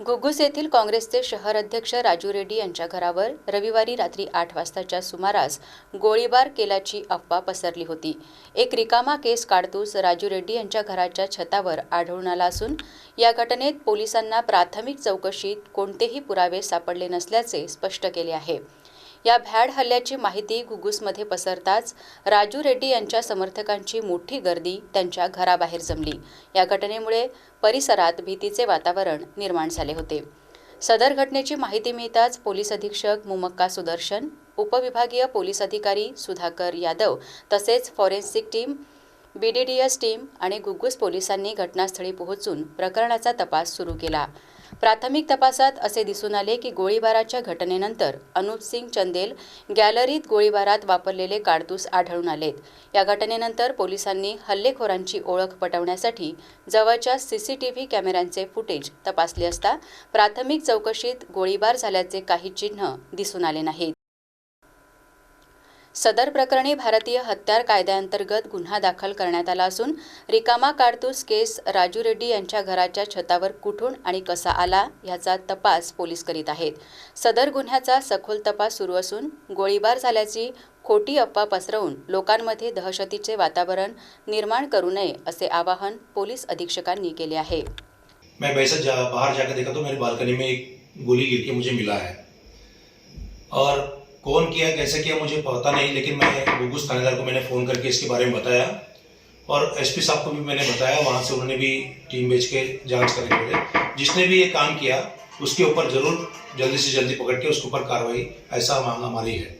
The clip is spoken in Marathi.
घुग्गुस येथील काँग्रेसचे शहर अध्यक्ष राजू रेड्डी यांच्या घरावर रविवारी रात्री आठ वाजताच्या सुमारास गोळीबार केल्याची अफवा पसरली होती. एक रिकामा केस काढतूस राजू रेड्डी यांच्या घराच्या छतावर आढळून आला असून या घटनेत पोलिसांना प्राथमिक चौकशीत कोणतेही पुरावे सापडले नसल्याचे स्पष्ट केले आहे. या भ्याड हल्ल्याची माहिती घुगुसमध्ये पसरताच राजू रेड्डी यांच्या समर्थकांची मोठी गर्दी त्यांच्या घराबाहेर जमली. या घटनेमुळे परिसरात भीतीचे वातावरण निर्माण झाले होते. सदर घटनेची माहिती मिळताच पोलीस अधीक्षक मुमक्का सुदर्शन उपविभागीय पोलीस अधिकारी सुधाकर यादव तसेच फॉरेन्सिक टीम बीडीडीएस टीम आणि गुग्गूस पोलिसांनी घटनास्थळी पोहोचून प्रकरणाचा तपास सुरू केला. प्राथमिक तपासात असे दिसून आले की गोळीबाराच्या घटनेनंतर अनुप सिंग चंदेल गॅलरीत गोळीबारात वापरलेले काडतूस आढळून आलेत. या घटनेनंतर पोलिसांनी हल्लेखोरांची ओळख पटवण्यासाठी जवळच्या सीसीटीव्ही कॅमेऱ्यांचे फुटेज तपासले असता प्राथमिक चौकशीत गोळीबार झाल्याचे काही चिन्ह दिसून आले नाहीत. सदर प्रकरणी भारतीय हत्यार कायद्याअंतर्गत गुन्हा दाखल करण्यात आला असून रिकामा कारतूस केस राजू रेड्डी यांच्या घराच्या छतावर कुठून आणि कसा आला याचा तपास पोलीस करीत आहेत. सदर गुन्ह्याचा सखोल तपास सुरू असून गोळीबार झाल्याची खोटी अफवा पसरवून लोकांमध्ये दहशतीचे वातावरण निर्माण करू नये असे आवाहन पोलीस अधीक्षकांनी केले आहे. मैं वैसे जा, बाहर जाकर देखा तो मेरी बालकनी में एक गोली गिर के मुझे मिला है। और कौन किया, कैसे किया, मुझे पता नहीं, लेकिन मैं गुगुस थानेदार को मैंने फ़ोन करके इसके बारे में बताया। और एसपी साहब को भी मैंने बताया, वहाँ से उन्होंने भी टीम भेज के जाँच करने के लिए जिसने भी ये काम किया, उसके ऊपर ज़रूर जल्दी से जल्दी पकड़ के उसके ऊपर कार्रवाई, ऐसा मांग हमारी है।